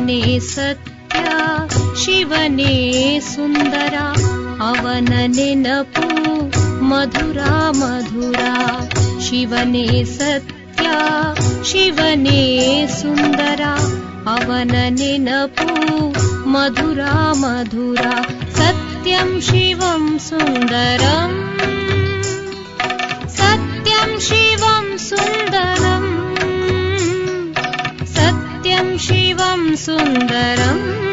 ಶಿವನೇ ಸತ್ಯ ಶಿವನೇ ಸುಂದರ ಅವನ ನೆನಪು ಮಧುರ ಮಧುರ ಶಿವನೇ ಸತ್ಯ ಶಿವನೇ ಸುಂದರ ಅವನ ನೆನಪು ಮಧುರ ಮಧುರ ಸತ್ಯಂ ಶಿವಂ ಸುಂದರಂ ಸತ್ಯಂ ಶಿವಂ ಸುಂದರಂ सत्यं शिवं सुन्दरम्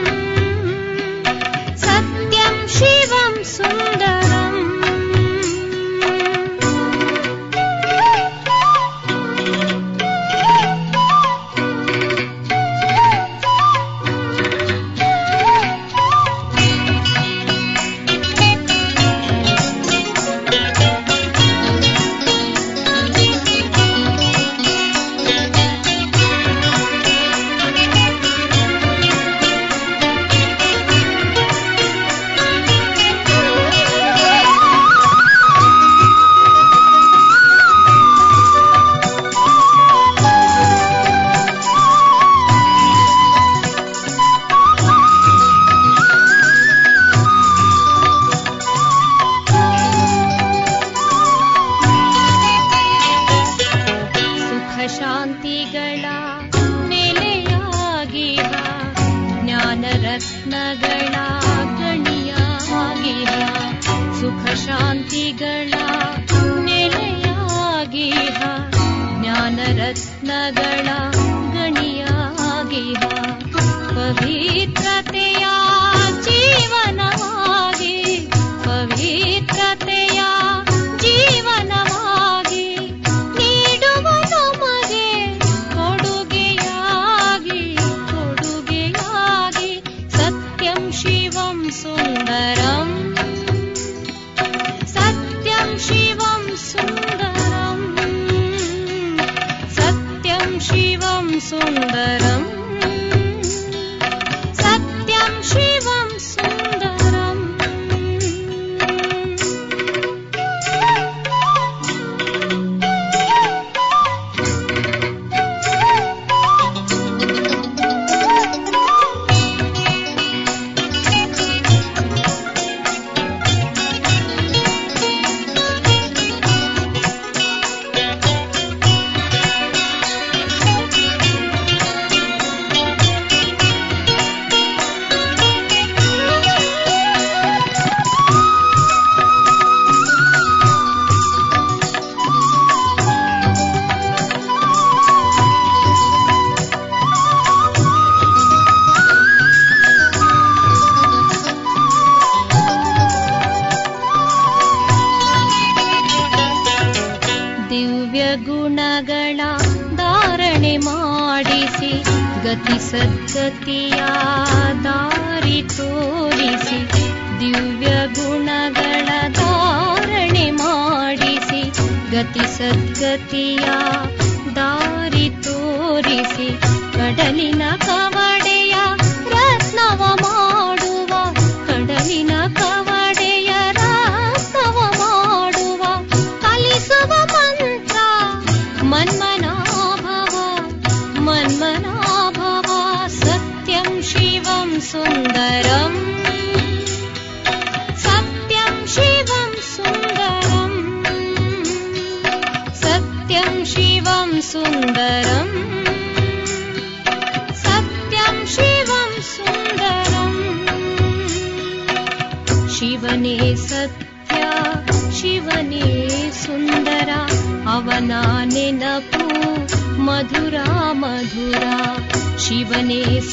पतिया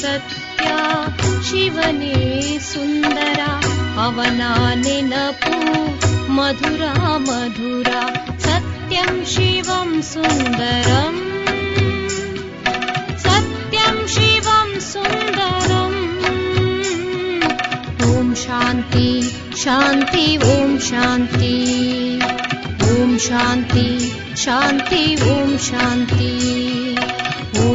सत्या शिवने सुन्दरा अवनानि नपु मधुरा मधुरा सत्यं शिवं सुन्दरम्। सत्यं शिवं सुन्दरम्। ॐ शान्ति शान्ति ॐ शान्ति। ॐ शान्ति शान्ति ॐ शान्ति। ॐ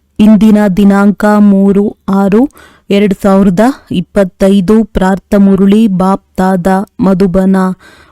ಇಂದಿನ ದಿನಾಂಕ ಮೂರು ಆರು ಎರಡು ಸಾವಿರದ ಇಪ್ಪತ್ತೈದು. ಪ್ರಾರ್ಥ ಮುರುಳಿ ಬಾಪ್ತಾದ ಮಧುಬನ,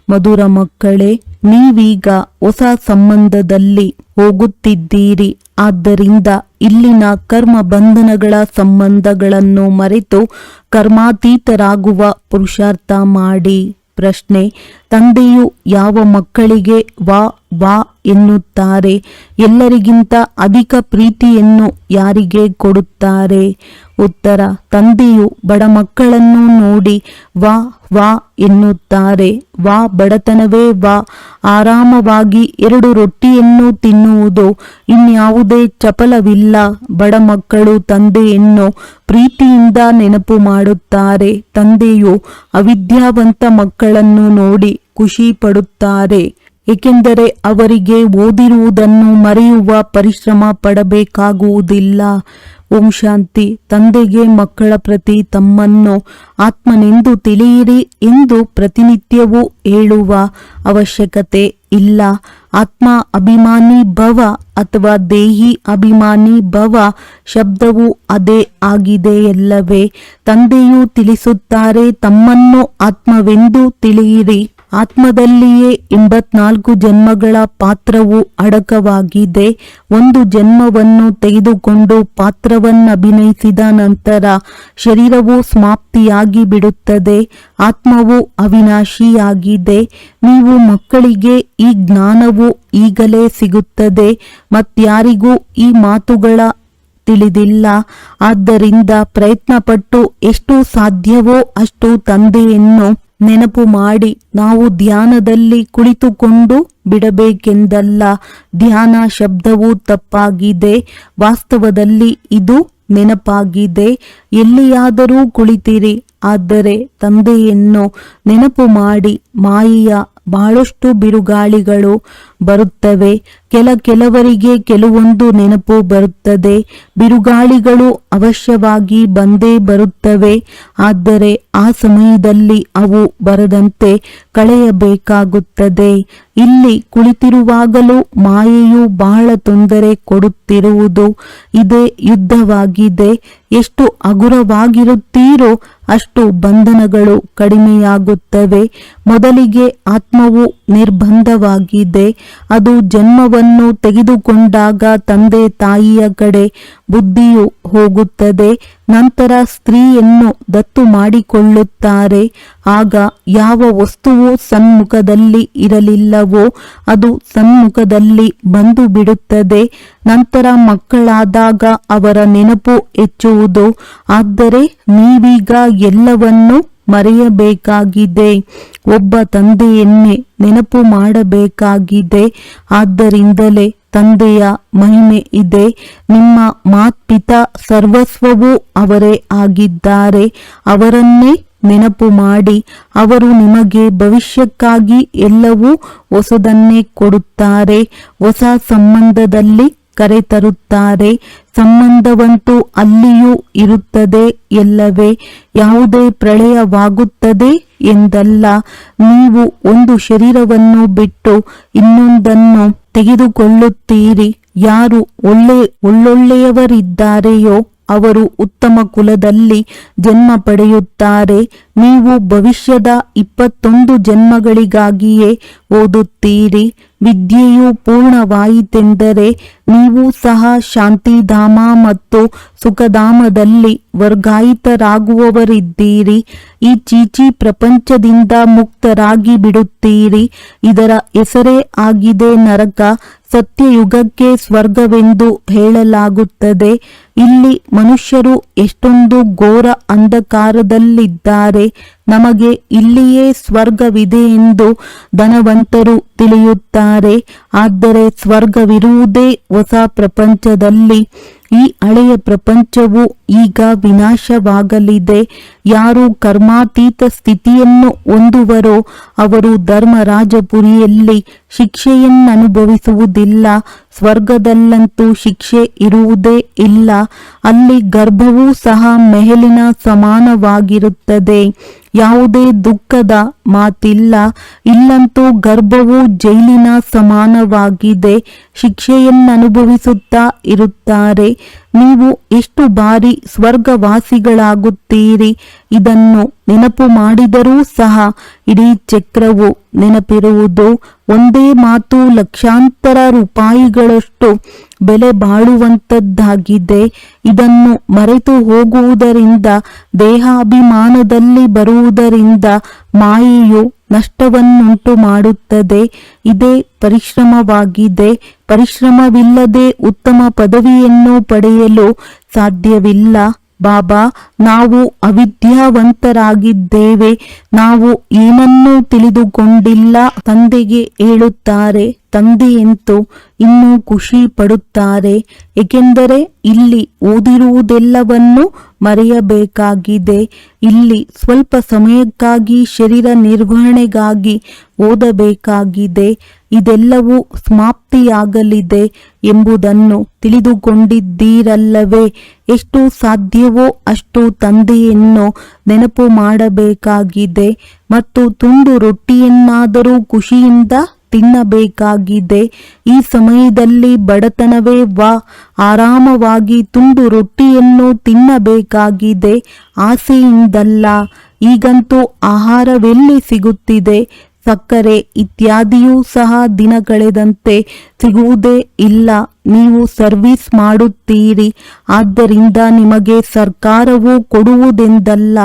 ಮಧುರ ಮಕ್ಕಳೇ, ನೀವೀಗ ಹೊಸ ಸಂಬಂಧದಲ್ಲಿ ಹೋಗುತ್ತಿದ್ದೀರಿ. ಆದ್ದರಿಂದ ಇಲ್ಲಿನ ಕರ್ಮ ಬಂಧನಗಳ ಸಂಬಂಧಗಳನ್ನು ಮರೆತು ಕರ್ಮಾತೀತರಾಗುವ ಪುರುಷಾರ್ಥ ಮಾಡಿ. ಪ್ರಶ್ನೆ ತಂದೆಯು ಯಾವ ಮಕ್ಕಳಿಗೆ ವಾ ವಾ ಎನ್ನುತ್ತಾರೆ, ಎಲ್ಲರಿಗಿಂತ ಅಧಿಕ ಪ್ರೀತಿಯನ್ನು ಯಾರಿಗೆ ಕೊಡುತ್ತಾರೆ? ಉತ್ತರ, ತಂದೆಯು ಬಡ ಮಕ್ಕಳನ್ನು ನೋಡಿ ವಾ ವಾ ಎನ್ನುತ್ತಾರೆ. ವಾ ಬಡತನವೇ ವಾ, ಆರಾಮವಾಗಿ ಎರಡು ರೊಟ್ಟಿಯನ್ನು ತಿನ್ನುವುದು ಇನ್ಯಾವುದೇ ಚಪಲವಿಲ್ಲ. ಬಡ ಮಕ್ಕಳು ತಂದೆಯನ್ನು ಪ್ರೀತಿಯಿಂದ ನೆನಪು ಮಾಡುತ್ತಾರೆ. ತಂದೆಯು ಅವಿದ್ಯಾವಂತ ಮಕ್ಕಳನ್ನು ನೋಡಿ ಖುಷಿ ಪಡುತ್ತಾರೆ ಏಕೆಂದರೆ ಅವರಿಗೆ ಓದಿರುವುದನ್ನು ಮರೆಯುವ ಪರಿಶ್ರಮ ಪಡಬೇಕಾಗುವುದಿಲ್ಲ. ಓಂ ಶಾಂತಿ. ತಂದೆಗೆ ಮಕ್ಕಳ ಪ್ರತಿ ತಮ್ಮನ್ನು ಆತ್ಮನೆಂದು ತಿಳಿಯಿರಿ ಎಂದು ಪ್ರತಿನಿತ್ಯವೂ ಹೇಳುವ ಅವಶ್ಯಕತೆ ಇಲ್ಲ. ಆತ್ಮ ಅಭಿಮಾನಿ ಭವ ಅಥವಾ ದೇಹಿ ಅಭಿಮಾನಿ ಭವ ಶಬ್ದವು ಅದೇ ಆಗಿದೆಯಲ್ಲವೇ ತಂದೆಯು ತಿಳಿಸುತ್ತಾರೆ ತಮ್ಮನ್ನು ಆತ್ಮವೆಂದು ತಿಳಿಯಿರಿ. ಆತ್ಮದಲ್ಲಿಯೇ ಎಂಬತ್ನಾಲ್ಕು ಜನ್ಮಗಳ ಪಾತ್ರವು ಅಡಕವಾಗಿದೆ ಒಂದು ಜನ್ಮವನ್ನು ತೆಗೆದುಕೊಂಡು ಪಾತ್ರವನ್ನು ಅಭಿನಯಿಸಿದ ನಂತರ ಶರೀರವು ಸಮಾಪ್ತಿಯಾಗಿ ಬಿಡುತ್ತದೆ. ಆತ್ಮವು ಅವಿನಾಶಿಯಾಗಿದೆ. ನೀವು ಮಕ್ಕಳಿಗೆ ಈ ಜ್ಞಾನವು ಈಗಲೇ ಸಿಗುತ್ತದೆ. ಮತ್ಯಾರಿಗೂ ಈ ಮಾತುಗಳ ತಿಳಿದಿಲ್ಲ. ಆದ್ದರಿಂದ ಪ್ರಯತ್ನಪಟ್ಟು ಎಷ್ಟು ಸಾಧ್ಯವೋ ಅಷ್ಟು ತಂದೆಯನ್ನು ನೆನಪು ಮಾಡಿ ನಾವು ಧ್ಯಾನದಲ್ಲಿ ಕುಳಿತುಕೊಂಡು ಬಿಡಬೇಕೆಂದಲ್ಲ. ಧ್ಯಾನ ಶಬ್ದವು ತಪ್ಪಾಗಿದೆ. ವಾಸ್ತವದಲ್ಲಿ ಇದು ನೆನಪಾಗಿದೆ. ಎಲ್ಲಿಯಾದರೂ ಕುಳಿತಿರಿ. ಆದರೆ ತಂದೆಯನ್ನು ನೆನಪು ಮಾಡಿ, ಮಾಯೆಯ ಬಹಳಷ್ಟು ಬಿರುಗಾಳಿಗಳು ಬರುತ್ತವೆ. ಕೆಲ ಕೆಲವರಿಗೆ ಕೆಲವೊಂದು ನೆನಪು ಬರುತ್ತದೆ. ಬಿರುಗಾಳಿಗಳು ಅವಶ್ಯವಾಗಿ ಬಂದೇ ಬರುತ್ತವೆ. ಆದರೆ ಆ ಸಮಯದಲ್ಲಿ ಅವು ಬರದಂತೆ ಕಳೆಯಬೇಕಾಗುತ್ತದೆ. ಇಲ್ಲಿ ಕುಳಿತಿರುವಾಗಲೂ ಮಾಯೆಯು ಬಹಳ ತೊಂದರೆ ಕೊಡುತ್ತಿರುವುದು ಇದೇ ಯುದ್ಧವಾಗಿದೆ. ಎಷ್ಟು ಹಗುರವಾಗಿರುತ್ತೀರೋ ಅಷ್ಟು ಬಂಧನಗಳು ಕಡಿಮೆಯಾಗುತ್ತವೆ. ಮೊದಲಿಗೆ ಆತ್ಮವು ನಿರ್ಬಂಧವಾಗಿದೆ. ಅದು ಜನ್ಮವನ್ನು ತೆಗೆದುಕೊಂಡಾಗ ತಂದೆ ತಾಯಿಯ ಕಡೆ ಬುದ್ಧಿಯು ಹೋಗುತ್ತದೆ. ನಂತರ ಸ್ತ್ರೀಯನ್ನು ದತ್ತು ಮಾಡಿಕೊಳ್ಳುತ್ತಾರೆ. ಆಗ ಯಾವ ವಸ್ತುವು ಸನ್ಮುಖದಲ್ಲಿ ಇರಲಿಲ್ಲವೋ ಅದು ಸನ್ಮುಖದಲ್ಲಿ ಬಂದು ಬಿಡುತ್ತದೆ ನಂತರ ಮಕ್ಕಳಾದಾಗ ಅವರ ನೆನಪು ಹೆಚ್ಚುವುದು. ಆದರೆ ನೀವೀಗ ಎಲ್ಲವನ್ನೂ ಮರೆಯಬೇಕಾಗಿದೆ. ಒಬ್ಬ ತಂದೆಯನ್ನೇ ನೆನಪು ಮಾಡಬೇಕಾಗಿದೆ. ಆದ್ದರಿಂದಲೇ ತಂದೆಯ ಮಹಿಮೆ ಇದೆ. ನಿಮ್ಮ ಮಾತ್ಪಿತ ಸರ್ವಸ್ವವೂ ಅವರೇ ಆಗಿದ್ದಾರೆ. ಅವರನ್ನೇ ನೆನಪು ಮಾಡಿ. ಅವರು ನಿಮಗೆ ಭವಿಷ್ಯಕ್ಕಾಗಿ ಎಲ್ಲವೂ ಹೊಸದನ್ನೇ ಕೊಡುತ್ತಾರೆ. ಹೊಸ ಸಂಬಂಧದಲ್ಲಿ ಕರೆತರುತ್ತಾರೆ. ಸಂಬಂಧವಂತೂ ಅಲ್ಲಿಯೂ ಇರುತ್ತದೆ ಎಲ್ಲವೇ? ಯಾವುದೇ ಪ್ರಳಯವಾಗುತ್ತದೆ ಎಂದಲ್ಲ. ನೀವು ಒಂದು ಶರೀರವನ್ನು ಬಿಟ್ಟು ಇನ್ನೊಂದನ್ನು ತೆಗೆದುಕೊಳ್ಳುತ್ತೀರಿ. ಯಾರು ಒಳ್ಳೆ, ಒಳ್ಳೊಳ್ಳೆಯವರಿದ್ದಾರೆಯೋ ಅವರು ಉತ್ತಮ ಕುಲದಲ್ಲಿ ಜನ್ಮ ಪಡೆಯುತ್ತಾರೆ. ನೀವು ಭವಿಷ್ಯದ ಇಪ್ಪತ್ತೊಂದು ಜನ್ಮಗಳಿಗಾಗಿಯೇ ಓದುತ್ತೀರಿ. ವಿದ್ಯೆಯು ಪೂರ್ಣವಾಯಿತೆಂದರೆ ನೀವು ಸಹ ಶಾಂತಿಧಾಮ ಮತ್ತು ಸುಖಧಾಮದಲ್ಲಿ ವರ್ಗಾಯಿತರಾಗುವವರಿದ್ದೀರಿ. ಈ ಚೀಚಿ ಪ್ರಪಂಚದಿಂದ ಮುಕ್ತರಾಗಿ ಬಿಡುತ್ತೀರಿ. ಇದರ ಹೆಸರೇ ಆಗಿದೆ ನರಕ. ಸತ್ಯಯುಗಕ್ಕೆ ಸ್ವರ್ಗವೆಂದು ಹೇಳಲಾಗುತ್ತದೆ. ಇಲ್ಲಿ ಮನುಷ್ಯರು ಎಷ್ಟೊಂದು ಘೋರ ಅಂಧಕಾರದಲ್ಲಿದ್ದಾರೆ. ನಮಗೆ ಇಲ್ಲಿಯೇ ಸ್ವರ್ಗವಿದೆ ಎಂದು ಧನವಂತರು ತಿಳಿಯುತ್ತಾರೆ. ಆದರೆ ಸ್ವರ್ಗವಿರುವುದೇ ಹೊಸ ಪ್ರಪಂಚದಲ್ಲಿ. ಈ ಹಳೆಯ ಪ್ರಪಂಚವು ಈಗ ವಿನಾಶವಾಗಲಿದೆ. ಯಾರು ಕರ್ಮಾತೀತ ಸ್ಥಿತಿಯನ್ನು ಹೊಂದುವರೋ ಅವರು ಧರ್ಮರಾಜಪುರಿಯಲ್ಲಿ ಶಿಕ್ಷೆಯನ್ನನುಭವಿಸುವುದಿಲ್ಲ. ಸ್ವರ್ಗದಲ್ಲಂತೂ ಶಿಕ್ಷೆ ಇರುವುದೇ ಇಲ್ಲ. ಅಲ್ಲಿ ಗರ್ಭವೂ ಸಹ ಮೆಹಲಿನ ಸಮಾನವಾಗಿರುತ್ತದೆ. ಯಾವುದೇ ದುಃಖದ ಮಾತಿಲ್ಲ. ಇಲ್ಲಂತೂ ಗರ್ಭವು ಜೈಲಿನ ಸಮಾನವಾಗಿದೆ. ಶಿಕ್ಷೆಯನ್ನನುಭವಿಸುತ್ತಾ ಇರುತ್ತಾರೆ. ನೀವು ಎಷ್ಟು ಬಾರಿ ಸ್ವರ್ಗವಾಸಿಗಳಾಗುತ್ತೀರಿ ಇದನ್ನು ನೆನಪು ಮಾಡಿದರೂ ಸಹ ಇಡೀ ಚಕ್ರವು ನೆನಪಿರುವುದು. ಒಂದೇ ಮಾತು ಲಕ್ಷಾಂತರ ರೂಪಾಯಿಗಳಷ್ಟು ಬೆಲೆ ಬಾಳುವಂತದ್ದಾಗಿದೆ. ಇದನ್ನು ಮರೆತು ಹೋಗುವುದರಿಂದ, ದೇಹಾಭಿಮಾನದಲ್ಲಿ ಬರುವುದರಿಂದ ಮಾಯೆಯು ನಷ್ಟವನ್ನುಂಟು ಮಾಡುತ್ತದೆ. ಇದೇ ಪರಿಶ್ರಮವಾಗಿದೆ. ಪರಿಶ್ರಮವಿಲ್ಲದೆ ಉತ್ತಮ ಪದವಿಯನ್ನು ಪಡೆಯಲು ಸಾಧ್ಯವಿಲ್ಲ. ಬಾಬಾ, ನಾವು ಅವಿದ್ಯಾವಂತರಾಗಿದ್ದೇವೆ. ನಾವು ಏನನ್ನೂ ತಿಳಿದುಕೊಂಡಿಲ್ಲ, ತಂದೆಗೆ ಹೇಳುತ್ತಾರೆ. ತಂದೆಯಂತೂ ಇನ್ನೂ ಖುಷಿ ಪಡುತ್ತಾರೆ ಏಕೆಂದರೆ ಇಲ್ಲಿ ಓದಿರುವುದೆಲ್ಲವನ್ನು ಮರೆಯಬೇಕಾಗಿದೆ. ಇಲ್ಲಿ ಸ್ವಲ್ಪ ಸಮಯಕ್ಕಾಗಿ, ಶರೀರ ನಿರ್ವಹಣೆಗಾಗಿ ಓದಬೇಕಾಗಿದೆ. ಇದೆಲ್ಲವೂ ಸಮಾಪ್ತಿಯಾಗಲಿದೆ ಎಂಬುದನ್ನು ತಿಳಿದುಕೊಂಡಿದ್ದೀರಲ್ಲವೇ? ಎಷ್ಟು ಸಾಧ್ಯವೋ ಅಷ್ಟು ತಂದೆಯನ್ನು ನೆನಪು ಮಾಡಬೇಕಾಗಿದೆ ಮತ್ತು ತುಂಡು ರೊಟ್ಟಿಯನ್ನಾದರೂ ಖುಷಿಯಿಂದ ತಿನ್ನಬೇಕಾಗಿದೆ. ಈ ಸಮಯದಲ್ಲಿ ಬಡತನವೇ ವಾ, ಆರಾಮವಾಗಿ ತುಂಡು ರೊಟ್ಟಿಯನ್ನು ತಿನ್ನಬೇಕಾಗಿದೆ. ಆಸೆಯಿಂದಲ್ಲ, ಈಗಂತೂ ಆಹಾರವೆಲ್ಲಿ ಸಿಗುತ್ತಿದೆ? ಸಕ್ಕರೆ ಇತ್ಯಾದಿಯೂ ಸಹ ದಿನ ಕಳೆದಂತೆ ಸಿಗುವುದೇ ಇಲ್ಲ. ನೀವು ಸರ್ವಿಸ್ ಮಾಡುತ್ತೀರಿ. ಆದ್ದರಿಂದ ನಿಮಗೆ ಸರ್ಕಾರವು ಕೊಡುವುದೆಂದಲ್ಲ.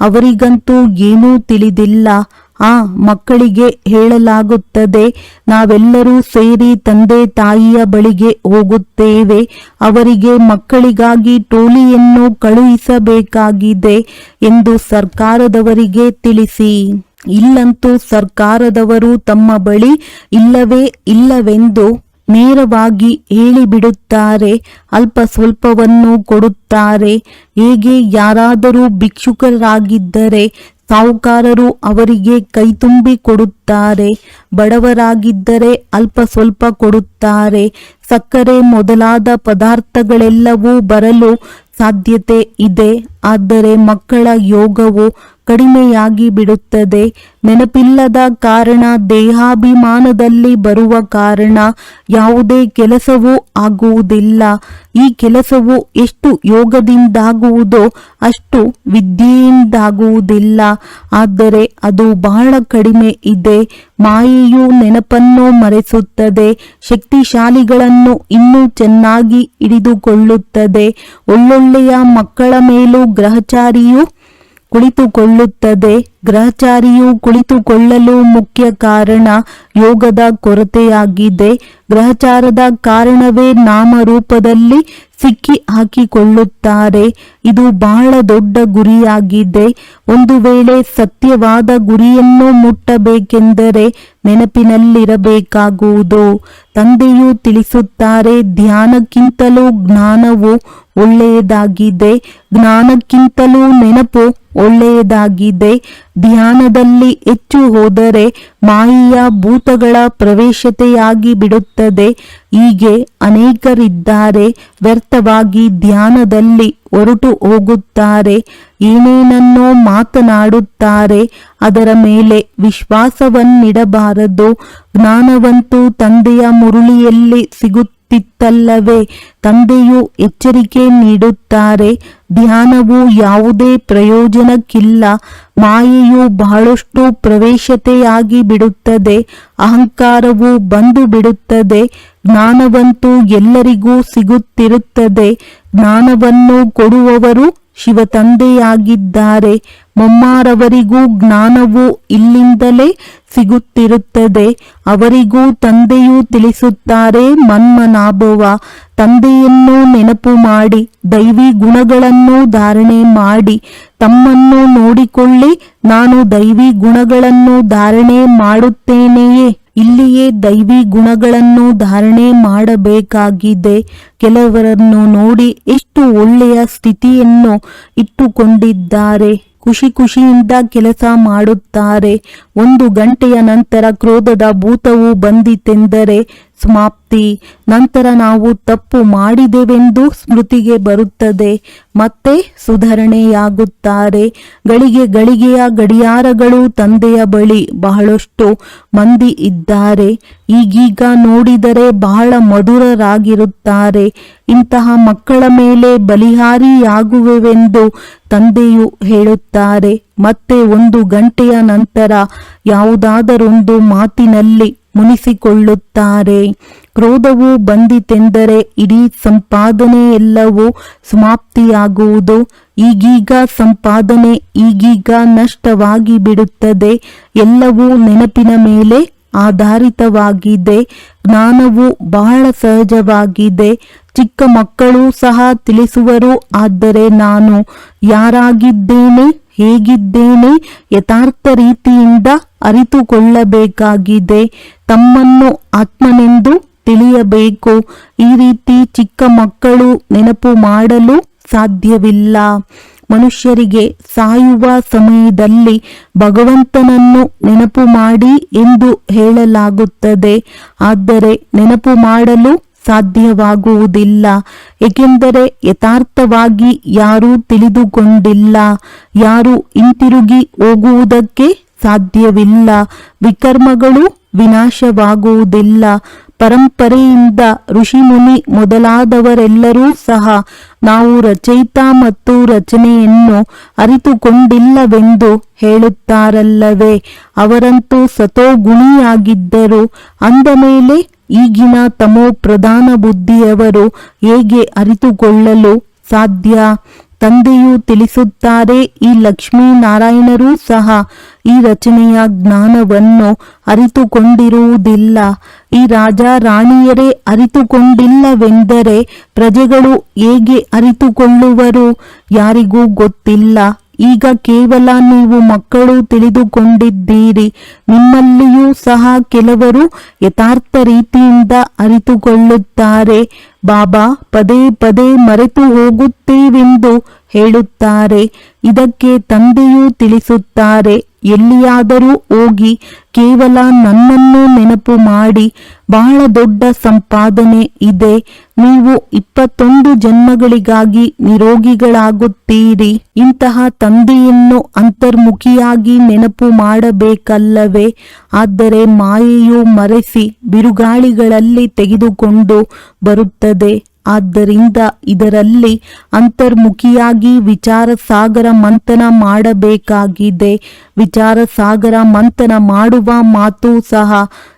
ಅವರಿಗಂತೂ ಏನೂ ತಿಳಿದಿಲ್ಲ. ಆ, ಮಕ್ಕಳಿಗೆ ಹೇಳಲಾಗುತ್ತದೆ, ನಾವೆಲ್ಲರೂ ಸೇರಿ ತಂದೆ ತಾಯಿಯ ಬಳಿಗೆ ಹೋಗುತ್ತೇವೆ. ಅವರಿಗೆ ಮಕ್ಕಳಿಗಾಗಿ ಟೋಲಿಯನ್ನು ಕಳುಹಿಸಬೇಕಾಗಿದೆ ಎಂದು ಸರ್ಕಾರದವರಿಗೆ ತಿಳಿಸಿ. ಇಲ್ಲಂತೂ ಸರ್ಕಾರದವರು ತಮ್ಮ ಬಳಿ ಇಲ್ಲವೇ ಇಲ್ಲವೆಂದು ನೇರವಾಗಿ ಹೇಳಿಬಿಡುತ್ತಾರೆ, ಅಲ್ಪ ಸ್ವಲ್ಪವನ್ನು ಕೊಡುತ್ತಾರೆ. ಹೇಗೆ ಯಾರಾದರೂ ಭಿಕ್ಷುಕರಾಗಿದ್ದರೆ ಸಾಹುಕಾರರು ಅವರಿಗೆ ಕೈತುಂಬಿ ಕೊಡುತ್ತಾರೆ, ಬಡವರಾಗಿದ್ದರೆ ಅಲ್ಪ ಸ್ವಲ್ಪ ಕೊಡುತ್ತಾರೆ. ಸಕ್ಕರೆ ಮೊದಲಾದ ಪದಾರ್ಥಗಳೆಲ್ಲವೂ ಬರಲು ಸಾಧ್ಯತೆ ಇದೆ, ಆದರೆ ಮಕ್ಕಳ ಯೋಗವು ಕಡಿಮೆಯಾಗಿ ಬಿಡುತ್ತದೆ. ನೆನಪಿಲ್ಲದ ಕಾರಣ, ದೇಹಾಭಿಮಾನದಲ್ಲಿ ಬರುವ ಕಾರಣ, ಯಾವುದೇ ಕೆಲಸವೂ ಆಗುವುದಿಲ್ಲ. ಈ ಕೆಲಸವು ಎಷ್ಟು ಯೋಗದಿಂದಾಗುವುದೋ ಅಷ್ಟು ವಿದ್ಯೆಯಿಂದಾಗುವುದಿಲ್ಲ. ಆದರೆ ಅದು ಬಹಳ ಕಡಿಮೆ ಇದೆ. ಮಾಯೆಯು ನೆನಪನ್ನು ಮರೆಸುತ್ತದೆ. ಶಕ್ತಿಶಾಲಿಗಳನ್ನು ಇನ್ನೂ ಚೆನ್ನಾಗಿ ಹಿಡಿದುಕೊಳ್ಳುತ್ತದೆ. ಒಳ್ಳೊಳ್ಳೆಯ ಮಕ್ಕಳ ಮೇಲೂ ಗ್ರಹಚಾರಿಯು ಕುಳಿತುಕೊಳ್ಳುತ್ತದೆ. ಗ್ರಹಚಾರಿಯು ಕುಳಿತುಕೊಳ್ಳಲು ಮುಖ್ಯ ಕಾರಣ ಯೋಗದ ಕೊರತೆಯಾಗಿದೆ. ಗ್ರಹಚಾರದ ಕಾರಣವೇ ನಾಮರೂಪದಲ್ಲಿ ಸಿಕ್ಕಿ ಹಾಕಿಕೊಳ್ಳುತ್ತಾರೆ. ಇದು ಬಹಳ ದೊಡ್ಡ ಗುರಿಯಾಗಿದೆ. ಒಂದು ವೇಳೆ ಸತ್ಯವಾದ ಗುರಿಯನ್ನು ಮುಟ್ಟಬೇಕೆಂದರೆ ನೆನಪಿನಲ್ಲಿರಬೇಕಾಗುವುದು. ತಂದೆಯು ತಿಳಿಸುತ್ತಾರೆ, ಧ್ಯಾನಕ್ಕಿಂತಲೂ ಜ್ಞಾನವು ಒಳ್ಳೆಯದಾಗಿದೆ. ಜ್ಞಾನಕ್ಕಿಂತಲೂ ನೆನಪು ಒಳ್ಳೆಯದಾಗಿದೆ. ಧ್ಯಾನದಲ್ಲಿ ಹೆಚ್ಚು ಹೋದರೆ ಮಾಯೆಯ ಭೂತಗಳ ಪ್ರವೇಶತೆಯಾಗಿ ಬಿಡುತ್ತದೆ. ಹೀಗೆ ಅನೇಕರಿದ್ದಾರೆ. ವ್ಯರ್ಥವಾಗಿ ಧ್ಯಾನದಲ್ಲಿ ಹೊರಟು ಹೋಗುತ್ತಾರೆ. ಏನೇನನ್ನೋ ಮಾತನಾಡುತ್ತಾರೆ. ಅದರ ಮೇಲೆ ವಿಶ್ವಾಸವನ್ನಿಡಬಾರದು. ಜ್ಞಾನವಂತೂ ತಂದೆಯ ಮುರುಳಿಯಲ್ಲಿ ಸಿಗುತ್ತಿತ್ತಲ್ಲವೇ ತಂದೆಯು ಎಚ್ಚರಿಕೆ ನೀಡುತ್ತಾರೆ. ಧ್ಯಾನವು ಯಾವುದೇ ಪ್ರಯೋಜನಕ್ಕಿಲ್ಲ. ಮಾಯೆಯು ಬಹಳಷ್ಟು ಪ್ರವೇಶತೆಯಾಗಿ ಬಿಡುತ್ತದೆ. ಅಹಂಕಾರವು ಬಂದು ಬಿಡುತ್ತದೆ. ಜ್ಞಾನವಂತೂ ಎಲ್ಲರಿಗೂ ಸಿಗುತ್ತಿರುತ್ತದೆ. ಜ್ಞಾನವನ್ನು ಕೊಡುವವರು ಶಿವ ತಂದೆಯಾಗಿದ್ದಾರೆ ಮೊಮ್ಮಾರವರಿಗೂ ಜ್ಞಾನವು ಇಲ್ಲಿಂದಲೇ ಸಿಗುತ್ತಿರುತ್ತದೆ. ಅವರಿಗೂ ತಂದೆಯು ತಿಳಿಸುತ್ತಾರೆ, ಮನ್ಮನಾಭವ, ತಂದೆಯನ್ನು ನೆನಪು ಮಾಡಿ, ದೈವಿ ಗುಣಗಳನ್ನು ಧಾರಣೆ ಮಾಡಿ, ತಮ್ಮನ್ನು ನೋಡಿಕೊಳ್ಳಿ, ನಾನು ದೈವಿ ಗುಣಗಳನ್ನು ಧಾರಣೆ ಮಾಡುತ್ತೇನೆಯೇ? ಇಲ್ಲಿಯೇ ದೈವಿ ಗುಣಗಳನ್ನು ಧಾರಣೆ ಮಾಡಬೇಕಾಗಿದೆ. ಕೆಲವರನ್ನು ನೋಡಿ ಎಷ್ಟು ಒಳ್ಳೆಯ ಸ್ಥಿತಿಯನ್ನು ಇಟ್ಟುಕೊಂಡಿದ್ದಾರೆ. ಖುಷಿ ಖುಷಿಯಿಂದ ಕೆಲಸ ಮಾಡುತ್ತಾರೆ. ಒಂದು ಗಂಟೆಯ ನಂತರ ಕ್ರೋಧದ ಭೂತವು ಬಂದಿತೆಂದರೆ ಸಮಾಪ್ತಿ. ನಂತರ ನಾವು ತಪ್ಪು ಮಾಡಿದೆವೆಂದು ಸ್ಮೃತಿಗೆ ಬರುತ್ತದೆ. ಮತ್ತೆ ಸುಧಾರಣೆಯಾಗುತ್ತಾರೆ. ಗಳಿಗೆ ಗಳಿಗೆಯ ಗಡಿಯಾರಗಳು ತಂದೆಯ ಬಳಿ ಬಹಳಷ್ಟು ಮಂದಿ ಇದ್ದಾರೆ. ಈಗೀಗ ನೋಡಿದರೆ ಬಹಳ ಮಧುರರಾಗಿರುತ್ತಾರೆ. ಇಂತಹ ಮಕ್ಕಳ ಮೇಲೆ ಬಲಿಹಾರಿಯಾಗುವೆವೆಂದು ತಂದೆಯು ಹೇಳುತ್ತಾರೆ. ಮತ್ತೆ ಒಂದು ಗಂಟೆಯ ನಂತರ ಯಾವುದಾದರೊಂದು ಮಾತಿನಲ್ಲಿ ಮುನಿಸಿಕೊಳ್ಳುತ್ತಾರೆ. ಕ್ರೋಧವು ಬಂದಿತೆಂದರೆ ಇಡೀ ಸಂಪಾದನೆ ಎಲ್ಲವೂ ಸಮಾಪ್ತಿಯಾಗುವುದು. ಈಗೀಗ ಸಂಪಾದನೆ ಈಗೀಗ ನಷ್ಟವಾಗಿ ಬಿಡುತ್ತದೆ ಎಲ್ಲವೂ ನೆನಪಿನ ಮೇಲೆ ಆಧಾರಿತವಾಗಿದೆ. ಜ್ಞಾನವು ಬಹಳ ಸಹಜವಾಗಿದೆ. ಚಿಕ್ಕ ಮಕ್ಕಳು ಸಹ ತಿಳಿಸುವರು, ಆದರೆ ನಾನು ಯಾರಾಗಿದ್ದೇನೆ? ಹೇಗಿದ್ದೇನೆ? ಯಥಾರ್ಥ ರೀತಿಯಿಂದ ಅರಿತುಕೊಳ್ಳಬೇಕಾಗಿದೆ. ತಮ್ಮನ್ನು ಆತ್ಮನೆಂದು ತಿಳಿಯಬೇಕು. ಈ ರೀತಿ ಚಿಕ್ಕ ಮಕ್ಕಳು ನೆನಪು ಮಾಡಲು ಸಾಧ್ಯವಿಲ್ಲ. ಮನುಷ್ಯರಿಗೆ ಸಾಯುವ ಸಮಯದಲ್ಲಿ ಭಗವಂತನನ್ನು ನೆನಪು ಮಾಡಿ ಎಂದು ಹೇಳಲಾಗುತ್ತದೆ. ಆದರೆ ನೆನಪು ಮಾಡಲು ಸಾಧ್ಯವಾಗುವುದಿಲ್ಲ. ಏಕೆಂದರೆ ಯಥಾರ್ಥವಾಗಿ ಯಾರೂ ತಿಳಿದುಕೊಂಡಿಲ್ಲ. ಯಾರು ಹಿಂತಿರುಗಿ ಹೋಗುವುದಕ್ಕೆ ಸಾಧ್ಯವಿಲ್ಲ. ವಿಕರ್ಮಗಳು ವಿನಾಶವಾಗುವುದಿಲ್ಲ. ಪರಂಪರೆಯಿಂದ ಋಷಿಮುನಿ ಮೊದಲಾದವರೆಲ್ಲರೂ ಸಹ ನಾವು ರಚಯಿತ ಮತ್ತು ರಚನೆಯನ್ನು ಅರಿತುಕೊಂಡಿಲ್ಲವೆಂದು ಹೇಳುತ್ತಾರಲ್ಲವೇ. ಅವರಂತೂ ಸತೋಗುಣಿಯಾಗಿದ್ದರು. ಅಂದ ಮೇಲೆ ಈಗಿನ ತಮೋ ಪ್ರಧಾನ ಬುದ್ಧಿಯವರು ಹೇಗೆ ಅರಿತುಕೊಳ್ಳಲು ಸಾಧ್ಯ? ತಂದೆಯು ತಿಳಿಸುತ್ತಾರೆ, ಈ ಲಕ್ಷ್ಮೀನಾರಾಯಣರೂ ಸಹ ಈ ರಚನೆಯ ಜ್ಞಾನವನ್ನು ಅರಿತುಕೊಂಡಿರುವುದಿಲ್ಲ. ಈ ರಾಜ ರಾಣಿಯರೇ ಅರಿತುಕೊಂಡಿಲ್ಲವೆಂದರೆ ಪ್ರಜೆಗಳು ಹೇಗೆ ಅರಿತುಕೊಳ್ಳುವರು? ಯಾರಿಗೂ ಗೊತ್ತಿಲ್ಲ. ಈಗ ಕೇವಲ ನೀವು ಮಕ್ಕಳು ತಿಳಿದುಕೊಂಡಿದ್ದೀರಿ. ನಿಮ್ಮಲ್ಲಿಯೂ ಸಹ ಕೆಲವರು ಯಥಾರ್ಥ ರೀತಿಯಿಂದ ಅರಿತುಕೊಳ್ಳುತ್ತಾರೆ. ಬಾಬಾ, ಪದೇ ಪದೇ ಮರೆತು ಹೋಗುತ್ತೇವೆಂದು ಹೇಳುತ್ತಾರೆ. ಇದಕ್ಕೆ ತಂದೆಯೂ ತಿಳಿಸುತ್ತಾರೆ. ಎಲ್ಲಿಯಾದರೂ ಹೋಗಿ ಕೇವಲ ನನ್ನನ್ನು ನೆನಪು ಮಾಡಿ. ಬಹಳ ದೊಡ್ಡ ಸಂಪಾದನೆ ಇದೆ. ನೀವು ಇಪ್ಪತ್ತೊಂದು ಜನ್ಮಗಳಿಗಾಗಿ ನಿರೋಗಿಗಳಾಗುತ್ತೀರಿ. ಇಂತಹ ತಂದೆಯನ್ನು ಅಂತರ್ಮುಖಿಯಾಗಿ ನೆನಪು ಮಾಡಬೇಕಲ್ಲವೇ? ಆದರೆ ಮಾಯೆಯು ಮರೆಸಿ ಬಿರುಗಾಳಿಗಳಲ್ಲಿ ತೆಗೆದುಕೊಂಡು ಬರುತ್ತದೆ. ಆದ್ದರಿಂದ ಇದರಲ್ಲಿ ಅಂತರ್ಮುಖಿಯಾಗಿ ವಿಚಾರ ಸಾಗರ ಮಂಥನ ಮಾಡಬೇಕಾಗಿದೆ. ವಿಚಾರ ಸಾಗರ ಮಂಥನ ಮಾಡುವ ಮಾತು ಸಹ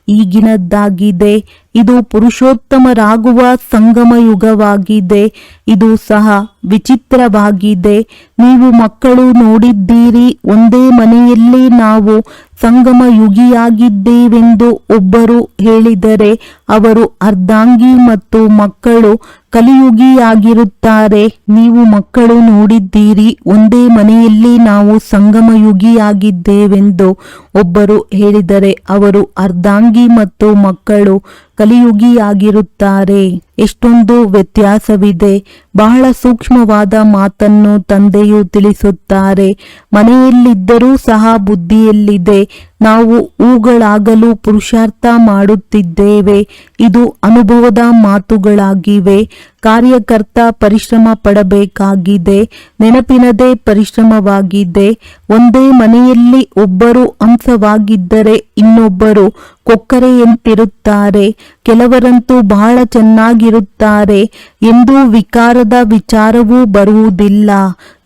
ಈಗಿನದ್ದಾಗಿದೆ. ಇದು ಪುರುಷೋತ್ತಮರಾಗುವ ಸಂಗಮ ಯುಗವಾಗಿದೆ ಇದು ಸಹ ವಿಚಿತ್ರವಾಗಿದೆ. ನೀವು ಮಕ್ಕಳು ನೋಡಿದ್ದೀರಿ, ಒಂದೇ ಮನೆಯಲ್ಲಿ ನಾವು ಸಂಗಮ ಯುಗಿಯಾಗಿದ್ದೇವೆಂದು ಒಬ್ಬರು ಹೇಳಿದರೆ, ಅವರು ಅರ್ಧಾಂಗಿ ಮತ್ತು ಮಕ್ಕಳು ಕಲಿಯುಗಿಯಾಗಿರುತ್ತಾರೆ. ನೀವು ಮಕ್ಕಳು ನೋಡಿದ್ದೀರಿ, ಒಂದೇ ಮನೆಯಲ್ಲಿ ನಾವು ಸಂಗಮ ಯುಗಿಯಾಗಿದ್ದೇವೆಂದು ಒಬ್ಬರು ಹೇಳಿದರೆ, ಅವರು ಅರ್ಧಾಂಗಿ ಮತ್ತು ಮಕ್ಕಳು ಕಲಿಯುಗಿಯಾಗಿರುತ್ತಾರೆ. ಎಷ್ಟೊಂದು ವ್ಯತ್ಯಾಸವಿದೆ. ಬಹಳ ಸೂಕ್ಷ್ಮವಾದ ಮಾತನ್ನು ತಂದೆಯು ತಿಳಿಸುತ್ತಾರೆ. ಮನೆಯಲ್ಲಿದ್ದರೂ ಸಹ ಬುದ್ಧಿಯಲ್ಲಿದೆ. ನಾವು ಹೂಗಳಾಗಲು ಪುರುಷಾರ್ಥ ಮಾಡುತ್ತಿದ್ದೇವೆ. ಇದು ಅನುಭವದ ಮಾತುಗಳಾಗಿವೆ. ಕಾರ್ಯಕರ್ತ ಪರಿಶ್ರಮ ಪಡಬೇಕಾಗಿದೆ, ನೆನಪಿನದೇ ಪರಿಶ್ರಮವಾಗಿದೆ. ಒಂದೇ ಮನೆಯಲ್ಲಿ ಒಬ್ಬರು ಅಂಶವಾಗಿದ್ದರೆ ಇನ್ನೊಬ್ಬರು ಕೊಕ್ಕರೆಯಂತಿರುತ್ತಾರೆ, ಕೆಲವರಂತೂ ಬಹಳ ಚೆನ್ನಾಗಿರುತ್ತಾರೆ. ಎಂದೂ ವಿಕಾರದ ವಿಚಾರವೂ ಬರುವುದಿಲ್ಲ.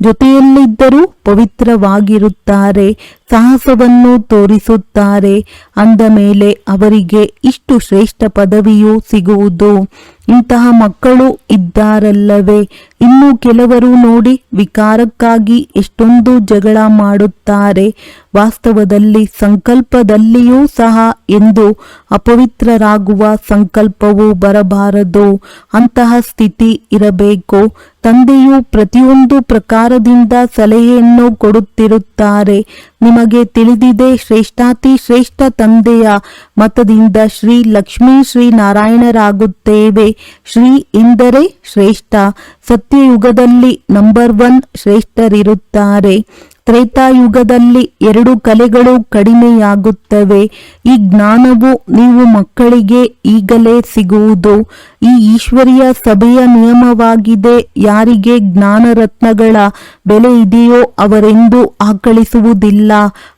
ಜೊತೆಯಲ್ಲಿದ್ದರೂ ಪವಿತ್ರವಾಗಿರುತ್ತಾರೆ, ಸಾಹಸವನ್ನು ತೋರಿಸುತ್ತಾರೆ. ಅಂದ ಮೇಲೆ ಅವರಿಗೆ ಇಷ್ಟು ಶ್ರೇಷ್ಠ ಪದವಿಯು ಸಿಗುವುದು. ಇಂತಹ ಮಕ್ಕಳು ಇದ್ದಾರಲ್ಲವೇ? ಇನ್ನು ಕೆಲವರು ನೋಡಿ ವಿಕಾರಕ್ಕಾಗಿ ಎಷ್ಟೊಂದು ಜಗಳ ಮಾಡುತ್ತಾರೆ. ವಾಸ್ತವದಲ್ಲಿ ಸಂಕಲ್ಪದಲ್ಲಿಯೂ ಸಹ ಎಂದು ಅಪವಿತ್ರರಾಗುವ ಸಂಕಲ್ಪವು ಬರಬಾರದು. ಅಂತಹ ಸ್ಥಿತಿ ಇರಬೇಕು. ತಂದೆಯು ಪ್ರತಿಯೊಂದು ಪ್ರಕಾರದಿಂದ ಸಲಹೆಯನ್ನು ಕೊಡುತ್ತಿರುತ್ತಾರೆ. ನಿಮಗೆ ತಿಳಿದಿದೆ, ಶ್ರೇಷ್ಠಾತಿ ಶ್ರೇಷ್ಠ ತಂದೆಯ ಮತದಿಂದ ಶ್ರೀ ಲಕ್ಷ್ಮೀ ಶ್ರೀ ನಾರಾಯಣರಾಗುತ್ತೇವೆ. ಶ್ರೀ ಎಂದರೆ ಶ್ರೇಷ್ಠ. ಸತ್ಯಯುಗದಲ್ಲಿ ನಂಬರ್ ಒನ್ ಶ್ರೇಷ್ಠರಿರುತ್ತಾರೆ. ತ್ರೇತಾಯುಗದಲ್ಲಿ ಎರಡು ಕಲೆಗಳು ಕಡಿಮೆಯಾಗುತ್ತವೆ. ಈ ಜ್ಞಾನವು ನೀವು ಮಕ್ಕಳಿಗೆ ಈಗಲೇ ಸಿಗುವುದು. ಈ ಈಶ್ವರಿಯ ಸಭೆಯ ನಿಯಮವಾಗಿದೆ, ಯಾರಿಗೆ ಜ್ಞಾನರತ್ನಗಳ ಬೆಲೆ ಇದೆಯೋ ಅವರೆಂದೂ ಆಕಳಿಸುವುದಿಲ್ಲ.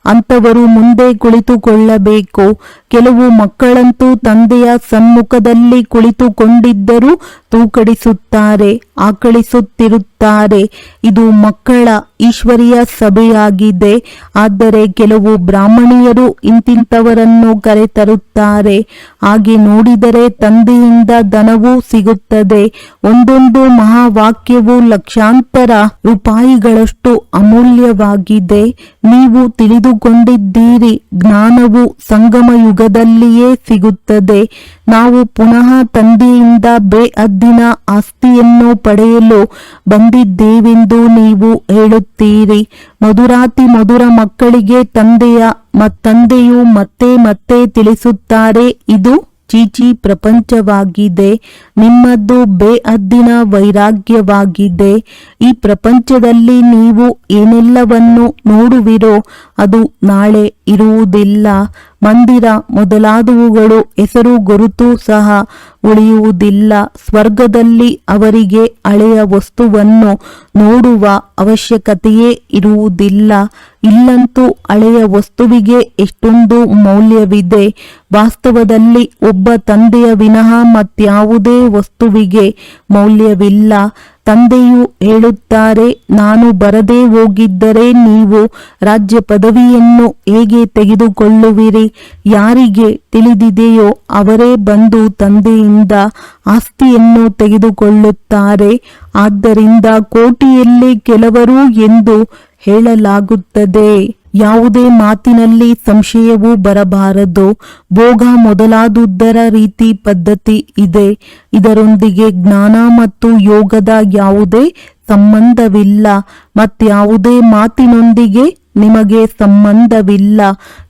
ಅಂತವರು ಮುಂದೆ ಕುಳಿತುಕೊಳ್ಳಬೇಕು. ಕೆಲವು ಮಕ್ಕಳಂತೂ ತಂದೆಯ ಸಮ್ಮುಖದಲ್ಲಿ ಕುಳಿತುಕೊಂಡಿದ್ದರೂ ತೂಕಡಿಸುತ್ತಾರೆ, ಆಕಳಿಸುತ್ತಿರುತ್ತಾರೆ. ಇದು ಮಕ್ಕಳ ಈಶ್ವರಿಯ ಸಭೆಯಾಗಿದೆ. ಆದರೆ ಕೆಲವು ಬ್ರಾಹ್ಮಣಿಯರು ಇಂತಿಂತವರನ್ನು ಕರೆತರುತ್ತಾರೆ. ಹಾಗೆ ನೋಡಿದರೆ ತಂದೆಯಿಂದ ಧನವೂ ಸಿಗುತ್ತದೆ. ಒಂದೊಂದು ಮಹಾವಾಕ್ಯವು ಲಕ್ಷಾಂತರ ರೂಪಾಯಿಗಳಷ್ಟು ಅಮೂಲ್ಯವಾಗಿದೆ. ನೀವು ತಿಳಿದುಕೊಂಡಿದ್ದೀರಿ, ಜ್ಞಾನವು ಸಂಗಮ ಯುಗದಲ್ಲಿಯೇ ಸಿಗುತ್ತದೆ. ನಾವು ಪುನಃ ತಂದೆಯಿಂದ ಬೇಅದ್ದಿನ ಆಸ್ತಿಯನ್ನು ಪಡೆಯಲು ಬಂದಿದ್ದೇವೆಂದು ನೀವು ಹೇಳುತ್ತೀರಿ. ಮಧುರಾತಿ ಮಧುರ ಮಕ್ಕಳಿಗೆ ತಂದೆಯ ತಂದೆಯು ಮತ್ತೆ ಮತ್ತೆ ತಿಳಿಸುತ್ತಾರೆ, ಇದು ಚೀಚಿ ಪ್ರಪಂಚವಾಗಿದೆ. ನಿಮ್ಮದು ಬೇಅದ್ದಿನ ವೈರಾಗ್ಯವಾಗಿದೆ. ಈ ಪ್ರಪಂಚದಲ್ಲಿ ನೀವು ಏನೆಲ್ಲವನ್ನು ನೋಡುವಿರೋ ಅದು ನಾಳೆ ಇರುವುದಿಲ್ಲ. ಮಂದಿರ ಮೊದಲಾದವುಗಳು ಹೆಸರು ಗುರುತು ಸಹ ಉಳಿಯುವುದಿಲ್ಲ. ಸ್ವರ್ಗದಲ್ಲಿ ಅವರಿಗೆ ಹಳೆಯ ವಸ್ತುವನ್ನು ನೋಡುವ ಅವಶ್ಯಕತೆಯೇ ಇರುವುದಿಲ್ಲ. ಇಲ್ಲಂತೂ ಹಳೆಯ ವಸ್ತುವಿಗೆ ಎಷ್ಟೊಂದು ಮೌಲ್ಯವಿದೆ. ವಾಸ್ತವದಲ್ಲಿ ಒಬ್ಬ ತಂದೆಯ ವಿನಃ ಮತ್ಯಾವುದೇ ವಸ್ತುವಿಗೆ ಮೌಲ್ಯವಿಲ್ಲ. ತಂದೆಯು ಹೇಳುತ್ತಾರೆ, ನಾನು ಬರದೇ ಹೋಗಿದ್ದರೆ ನೀವು ರಾಜ್ಯ ಪದವಿಯನ್ನು ಹೇಗೆ ತೆಗೆದುಕೊಳ್ಳುವಿರಿ? ಯಾರಿಗೆ ತಿಳಿದಿದೆಯೋ ಅವರೇ ಬಂದು ತಂದೆಯಿಂದ ಆಸ್ತಿಯನ್ನು ತೆಗೆದುಕೊಳ್ಳುತ್ತಾರೆ. ಆದ್ದರಿಂದ ಕೋಟಿಯಲ್ಲಿ ಕೆಲವರು ಎಂದು ಹೇಳಲಾಗುತ್ತದೆ. ಯಾವುದೇ ಮಾತಿನಲ್ಲಿ ಸಂಶಯವೂ ಬರಬಾರದು. ಭೋಗ ಮೊದಲಾದುದರ ರೀತಿ ಪದ್ಧತಿ ಇದೆ. ಇದರೊಂದಿಗೆ ಜ್ಞಾನ ಮತ್ತು ಯೋಗದ ಯಾವುದೇ ಸಂಬಂಧವಿಲ್ಲ. ಮತ್ಯಾವುದೇ ಮಾತಿನೊಂದಿಗೆ ನಿಮಗೆ ಸಂಬಂಧವಿಲ್ಲ.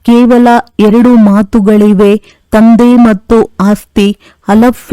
ಕೇವಲ ಎರಡು ಮಾತುಗಳಿವೆ, ತಂದೆ ಮತ್ತು ಆಸ್ತಿ. ಅಲಫ್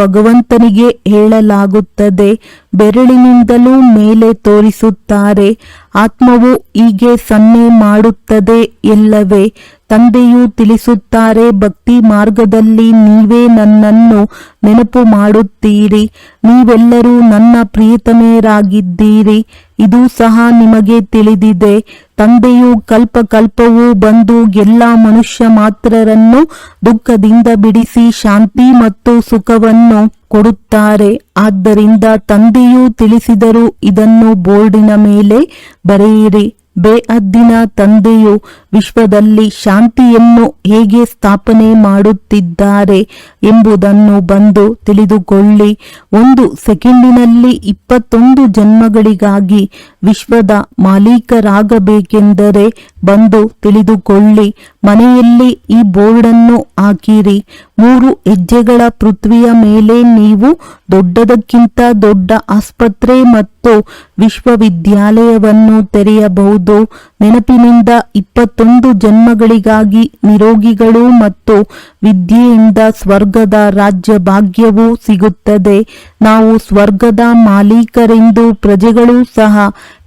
ಭಗವಂತನಿಗೆ ಹೇಳಲಾಗುತ್ತದೆ, ಬೆರಳಿನಿಂದಲೂ ಮೇಲೆ ತೋರಿಸುತ್ತಾರೆ, ಆತ್ಮವು ಹೀಗೆ ಸನ್ನೆ ಮಾಡುತ್ತದೆ ಎಲ್ಲವೇ? ತಂದೆಯು ತಿಳಿಸುತ್ತಾರೆ, ಭಕ್ತಿ ಮಾರ್ಗದಲ್ಲಿ ನೀವೇ ನನ್ನನ್ನು ನೆನಪು ಮಾಡುತ್ತೀರಿ, ನೀವೆಲ್ಲರೂ ನನ್ನ ಪ್ರಿಯತಮೆಯರಾಗಿದ್ದೀರಿ ಇದು ಸಹ ನಿಮಗೆ ತಿಳಿದಿದೆ. ತಂದೆಯು ಕಲ್ಪ ಕಲ್ಪವೂ ಬಂದು ಎಲ್ಲ ಮನುಷ್ಯ ಮಾತ್ರರನ್ನು ದುಃಖದಿಂದ ಬಿಡಿಸಿ ಶಾಂತಿ ಮತ್ತು ಸುಖವನ್ನು ಕೊಡುತ್ತಾರೆ. ಆದ್ದರಿಂದ ತಂದೆಯು ತಿಳಿಸಿದರು ಇದನ್ನು ಬೋರ್ಡಿನ ಮೇಲೆ ಬರೆಯಿರಿ. ಬೇಅದ್ದಿನ ತಂದೆಯು ವಿಶ್ವದಲ್ಲಿ ಶಾಂತಿಯನ್ನು ಹೇಗೆ ಸ್ಥಾಪನೆ ಮಾಡುತ್ತಿದ್ದಾರೆ ಎಂಬುದನ್ನು ಬಂದು ತಿಳಿದುಕೊಳ್ಳಿ. ಒಂದು ಸೆಕೆಂಡಿನಲ್ಲಿ ಇಪ್ಪತ್ತೊಂದು ಜನ್ಮಗಳಿಗಾಗಿ ವಿಶ್ವದ ಮಾಲೀಕರಾಗಬೇಕೆಂದರೆ ಬಂದು ತಿಳಿದುಕೊಳ್ಳಿ. ಮನೆಯಲ್ಲಿ ಈ ಬೋರ್ಡನ್ನು ಹಾಕಿರಿ. ಮೂರು ಹೆಜ್ಜೆಗಳ ಪೃಥ್ವಿಯ ಮೇಲೆ ನೀವು ದೊಡ್ಡದಕ್ಕಿಂತ ದೊಡ್ಡ ಆಸ್ಪತ್ರೆ ಮತ್ತು ವಿಶ್ವವಿದ್ಯಾಲಯವನ್ನು ತೆರೆಯಬಹುದು. ನೆನಪಿನಿಂದ ಇಪ್ಪತ್ತೊಂದು ಜನ್ಮಗಳಿಗಾಗಿ ನಿರೋಗಿಗಳು ಮತ್ತು ವಿದ್ಯೆಯಿಂದ ಸ್ವರ್ಗದ ರಾಜ್ಯ ಭಾಗ್ಯವೂ ಸಿಗುತ್ತದೆ. ನಾವು ಸ್ವರ್ಗದ ಮಾಲೀಕರೆಂದು ಪ್ರಜೆಗಳೂ ಸಹ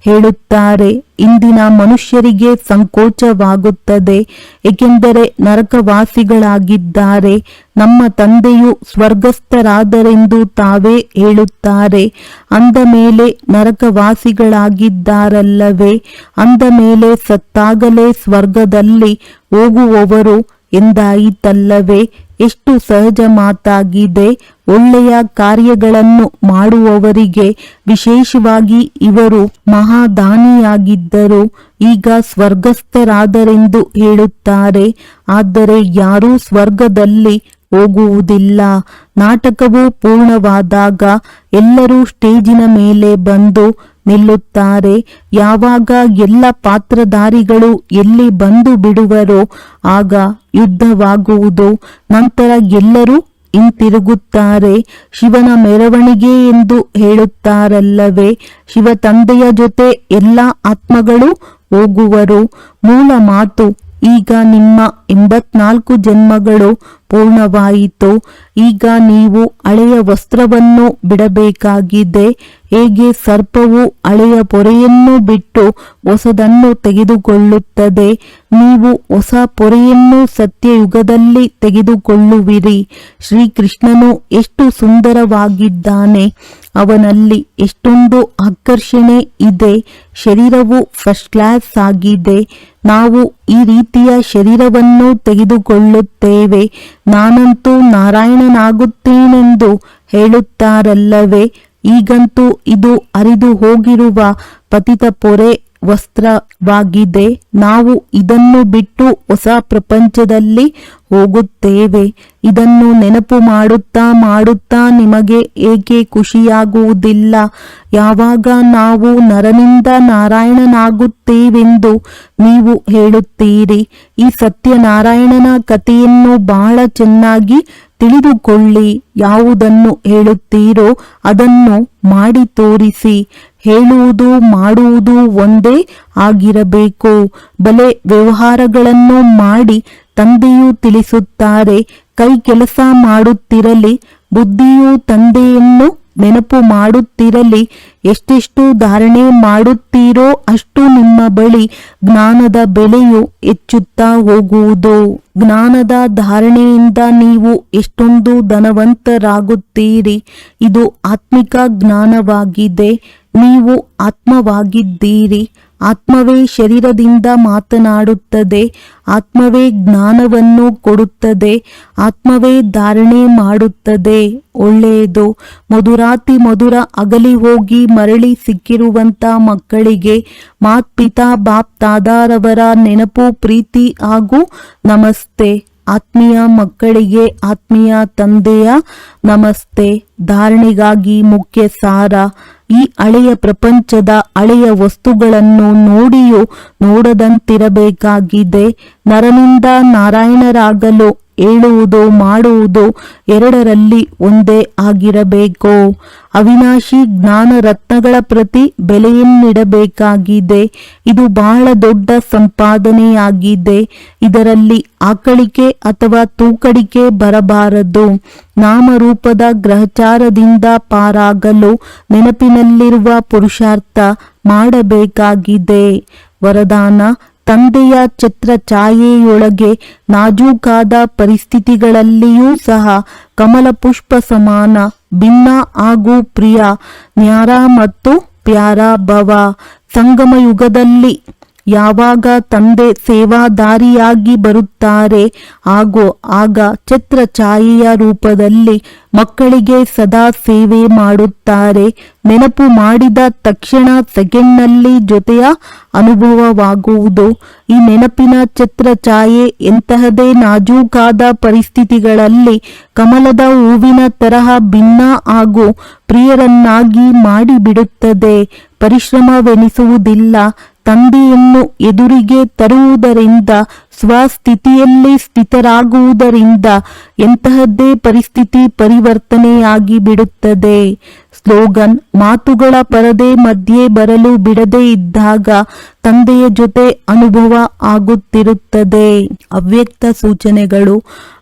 ಹೇಳುತ್ತಾರೆ. ಇಂದಿನ ಮನುಷ್ಯರಿಗೆ ಸಂಕೋಚವಾಗುತ್ತದೆ, ಏಕೆಂದರೆ ನರಕವಾಸಿಗಳಾಗಿದ್ದಾರೆ. ನಮ್ಮ ತಂದೆಯು ಸ್ವರ್ಗಸ್ಥರಾದರೆಂದು ತಾವೇ ಹೇಳುತ್ತಾರೆ. ಅಂದ ಮೇಲೆ ನರಕವಾಸಿಗಳಾಗಿದ್ದಾರಲ್ಲವೇ, ಅಂದ ಮೇಲೆ ಸತ್ತಾಗಲೇ ಸ್ವರ್ಗದಲ್ಲಿ ಹೋಗುವವರು ಎಂದಾಯಿತಲ್ಲವೇ? ಎಷ್ಟು ಸಹಜ ಮಾತಾಗಿದೆ. ಒಳ್ಳೆಯ ಕಾರ್ಯಗಳನ್ನು ಮಾಡುವವರಿಗೆ ವಿಶೇಷವಾಗಿ ಇವರು ಮಹಾದಾನಿಯಾಗಿದ್ದರು. ಈಗ ಸ್ವರ್ಗಸ್ಥರಾದರೆಂದು ಹೇಳುತ್ತಾರೆ. ಆದರೆ ಯಾರೂ ಸ್ವರ್ಗದಲ್ಲಿ ಹೋಗುವುದಿಲ್ಲ. ನಾಟಕವು ಪೂರ್ಣವಾದಾಗ ಎಲ್ಲರೂ ಸ್ಟೇಜಿನ ಮೇಲೆ ಬಂದು ನಿಲ್ಲುತ್ತಾರೆ. ಯಾವಾಗ ಎಲ್ಲ ಪಾತ್ರಧಾರಿಗಳು ಎಲ್ಲಿ ಬಂದು ಬಿಡುವರೋ ಆಗ ಯುದ್ಧವಾಗುವುದು. ನಂತರ ಎಲ್ಲರೂ ಹಿಂತಿರುಗುತ್ತಾರೆ. ಶಿವನ ಮೆರವಣಿಗೆ ಎಂದು ಹೇಳುತ್ತಾರಲ್ಲವೇ, ಶಿವ ತಂದೆಯ ಜೊತೆ ಎಲ್ಲ ಆತ್ಮಗಳು ಹೋಗುವರು. ಮೂಲ ಮಾತು, ಈಗ ನಿಮ್ಮ ಎಂಬತ್ನಾಲ್ಕು ಜನ್ಮಗಳು ಪೂರ್ಣವಾಯಿತು. ಈಗ ನೀವು ಹಳೆಯ ವಸ್ತ್ರವನ್ನು ಬಿಡಬೇಕಾಗಿದೆ. ಹೇಗೆ ಸರ್ಪವು ಹಳೆಯ ಪೊರೆಯನ್ನು ಬಿಟ್ಟು ಹೊಸದನ್ನು ತೆಗೆದುಕೊಳ್ಳುತ್ತದೆ. ನೀವು ಹೊಸ ಪೊರೆಯನ್ನು ಸತ್ಯಯುಗದಲ್ಲಿ ತೆಗೆದುಕೊಳ್ಳುವಿರಿ. ಶ್ರೀಕೃಷ್ಣನು ಎಷ್ಟು ಸುಂದರವಾಗಿದ್ದಾನೆ. ಅವನಲ್ಲಿ ಎಷ್ಟೊಂದು ಆಕರ್ಷಣೆ ಇದೆ. ಶರೀರವು ಫಸ್ಟ್ ಕ್ಲಾಸ್ ಆಗಿದೆ. ನಾವು ಈ ರೀತಿಯ ಶರೀರವನ್ನು ತೆಗೆದುಕೊಳ್ಳುತ್ತೇವೆ. ನಾನಂತೂ ನಾರಾಯಣನಾಗುತ್ತೇನೆಂದು ಹೇಳುತ್ತಾರಲ್ಲವೇ ಈಗಂತೂ ಇದು ಅರಿದು ಹೋಗಿರುವ ಪತಿತ ಪೊರೆ ವಸ್ತ್ರವಾಗಿದೆ ನಾವು ಇದನ್ನು ಬಿಟ್ಟು ಹೊಸ ಪ್ರಪಂಚದಲ್ಲಿ ಹೋಗುತ್ತೇವೆ. ಇದನ್ನು ನೆನಪು ಮಾಡುತ್ತಾ ಮಾಡುತ್ತಾ ನಿಮಗೆ ಏಕೆ ಖುಷಿಯಾಗುವುದಿಲ್ಲ? ಯಾವಾಗ ನಾವು ನರನಿಂದ ನಾರಾಯಣನಾಗುತ್ತೇವೆಂದು ನೀವು ಹೇಳುತ್ತೀರಿ. ಈ ಸತ್ಯನಾರಾಯಣನ ಕಥೆಯನ್ನು ಬಹಳ ಚೆನ್ನಾಗಿ ತಿಳಿದುಕೊಳ್ಳಿ. ಯಾವುದನ್ನು ಹೇಳುತ್ತೀರೋ ಅದನ್ನು ಮಾಡಿ ತೋರಿಸಿ. ಹೇಳುವುದು, ಮಾಡುವುದು ಒಂದೇ ಆಗಿರಬೇಕು. ಬಲೆ ವ್ಯವಹಾರಗಳನ್ನು ಮಾಡಿ ತಂದೆಯು ತಿಳಿಸುತ್ತಾರೆ, ಕೈ ಕೆಲಸ ಮಾಡುತ್ತಿರಲಿ, ಬುದ್ಧಿಯು ತಂದೆಯನ್ನು ನೆನಪು ಮಾಡುತ್ತಿರಲಿ, ಎಷ್ಟೆಷ್ಟು ಧಾರಣೆ ಮಾಡುತ್ತೀರೋ ಅಷ್ಟು ನಿಮ್ಮ ಬಳಿ ಜ್ಞಾನದ ಬೆಲೆಯು ಹೆಚ್ಚುತ್ತಾ ಹೋಗುವುದು. ಜ್ಞಾನದ ಧಾರಣೆಯಿಂದ ನೀವು ಎಷ್ಟೊಂದು ಧನವಂತರಾಗುತ್ತೀರಿ, ಇದು ಆತ್ಮಿಕ ಜ್ಞಾನವಾಗಿದೆ. ನೀವು ಆತ್ಮವಾಗಿದ್ದೀರಿ. ಆತ್ಮವೇ ಶರೀರದಿಂದ ಮಾತನಾಡುತ್ತದೆ. ಆತ್ಮವೇ ಜ್ಞಾನವನ್ನು ಕೊಡುತ್ತದೆ. ಆತ್ಮವೇ ಧಾರಣೆ ಮಾಡುತ್ತದೆ. ಒಳ್ಳೆಯದು. ಮಧುರಾತಿ ಮಧುರ ಅಗಲಿ ಹೋಗಿ ಮರಳಿ ಸಿಕ್ಕಿರುವಂತ ಮಕ್ಕಳಿಗೆ ಮಾತ್ ಪಿತಾ ಬಾಪ್ ತಾದಾರವರ ನೆನಪು, ಪ್ರೀತಿ ಹಾಗೂ ನಮಸ್ತೆ. ಆತ್ಮೀಯ ಮಕ್ಕಳಿಗೆ, ಆತ್ಮೀಯ ತಂದೆಯ ನಮಸ್ತೆ. ಧಾರಣೆಗಾಗಿ ಮುಖ್ಯ ಸಾರ. ಈ ಹಳೆಯ ಪ್ರಪಂಚದ ಹಳೆಯ ವಸ್ತುಗಳನ್ನು ನೋಡಿಯೂ ನೋಡದಂತಿರಬೇಕಾಗಿದೆ. ನರನಿಂದ ನಾರಾಯಣರಾಗಲು ಹೇಳುವುದು ಮಾಡುವುದೋ ಎರಡರಲ್ಲಿ ಒಂದೇ ಆಗಿರಬೇಕು. ಅವಿನಾಶಿ ಜ್ಞಾನ ರತ್ನಗಳ ಪ್ರತಿ ಬೆಲೆಯನ್ನಿಡಬೇಕಾಗಿದೆ. ಇದು ಬಹಳ ದೊಡ್ಡ ಸಂಪಾದನೆಯಾಗಿದೆ. ಇದರಲ್ಲಿ ಆಕಳಿಕೆ ಅಥವಾ ತೂಕಡಿಕೆ ಬರಬಾರದು. ನಾಮರೂಪದ ಗ್ರಹಚಾರದಿಂದ ಪಾರಾಗಲು ನೆನಪಿನಲ್ಲಿರುವ ಪುರುಷಾರ್ಥ ಮಾಡಬೇಕಾಗಿದೆ. ವರದಾನ ತಂದೆಯ ಚಿತ್ರ ಛಾಯೆಯೊಳಗೆ ನಾಜೂಕಾದ ಪರಿಸ್ಥಿತಿಗಳಲ್ಲಿಯೂ ಸಹ ಕಮಲ ಪುಷ್ಪ ಸಮಾನ, ಭಿನ್ನ ಹಾಗೂ ಪ್ರಿಯ, ನ್ಯಾರ ಮತ್ತು ಪ್ಯಾರ ಭವ ಸಂಗಮ ಯುಗದಲ್ಲಿ ಯಾವಾಗ ತಂದೆ ಸೇವಾದಾರಿಯಾಗಿ ಬರುತ್ತಾರೆ ಹಾಗೂ ಆಗ ಛತ್ರ ಛಾಯೆಯ ರೂಪದಲ್ಲಿ ಮಕ್ಕಳಿಗೆ ಸದಾ ಸೇವೆ ಮಾಡುತ್ತಾರೆ. ನೆನಪು ಮಾಡಿದ ತಕ್ಷಣ ಸೆಕೆಂಡ್ನಲ್ಲಿ ಜೊತೆಯ ಅನುಭವವಾಗುವುದು. ಈ ನೆನಪಿನ ಛತ್ರ ಛಾಯೆ ಎಂತಹದೇ ನಾಜೂಕಾದ ಪರಿಸ್ಥಿತಿಗಳಲ್ಲಿ ಕಮಲದ ಹೂವಿನ ತರಹ ಭಿನ್ನ ಹಾಗೂ ಪ್ರಿಯರನ್ನಾಗಿ ಮಾಡಿಬಿಡುತ್ತದೆ. ಪರಿಶ್ರಮವೆನಿಸುವುದಿಲ್ಲ. ತಂದೆಯನ್ನು ಎದುರಿಗೆ ತರುವುದರಿಂದ ಸ್ವಸ್ಥಿತಿಯಲ್ಲಿ ಸ್ಥಿತರಾಗುವುದರಿಂದ ಎಂತಹದ್ದೇ ಪರಿಸ್ಥಿತಿ ಪರಿವರ್ತನೆಯಾಗಿ ಬಿಡುತ್ತದೆ. ಸ್ಲೋಗನ್, ಮಾತುಗಳ ಪರದೆ ಮಧ್ಯೆ ಬರಲು ಬಿಡದೇ ಇದ್ದಾಗ ತಂದೆಯ ಜೊತೆ ಅನುಭವ ಆಗುತ್ತಿರುತ್ತದೆ. ಅವ್ಯಕ್ತ ಸೂಚನೆಗಳು,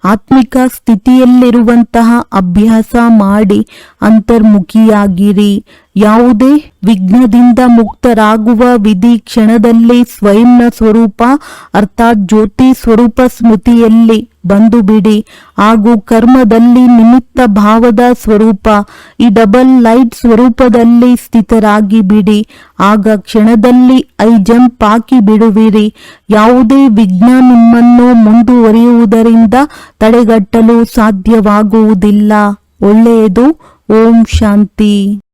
ಆತ್ಮಿಕ ಸ್ಥಿತಿಯಲ್ಲಿರುವಂತಹ ಅಭ್ಯಾಸ ಮಾಡಿ ಅಂತರ್ಮುಖಿಯಾಗಿರಿ. ಯಾವುದೇ ವಿಘ್ನದಿಂದ ಮುಕ್ತರಾಗುವ ವಿಧಿ ಕ್ಷಣದಲ್ಲಿ ಸ್ವಯಂನ ಸ್ವರೂಪ, ಅರ್ಥಾತ್ ಜ್ಯೋತಿ ಸ್ವರೂಪ ಸ್ಮೃತಿಯಲ್ಲಿ ಬಂದು ಬಿಡಿ. ಹಾಗೂ ಕರ್ಮದಲ್ಲಿ ನಿಮಿತ್ತ ಭಾವದ ಸ್ವರೂಪ, ಈ ಡಬಲ್ ಲೈಟ್ ಸ್ವರೂಪದಲ್ಲಿ ಸ್ಥಿತರಾಗಿ ಬಿಡಿ. ಆಗ ಕ್ಷಣದಲ್ಲಿ ಐ ಜಂಪ್ ಹಾಕಿ ಬಿಡುವಿರಿ. ಯಾವುದೇ ವಿಘ್ನ ನಿಮ್ಮನ್ನು ಮುಂದುವರಿಯುವುದರಿಂದ ತಡೆಗಟ್ಟಲು ಸಾಧ್ಯವಾಗುವುದಿಲ್ಲ. ಒಳ್ಳೆಯದು. ಓಂ ಶಾಂತಿ.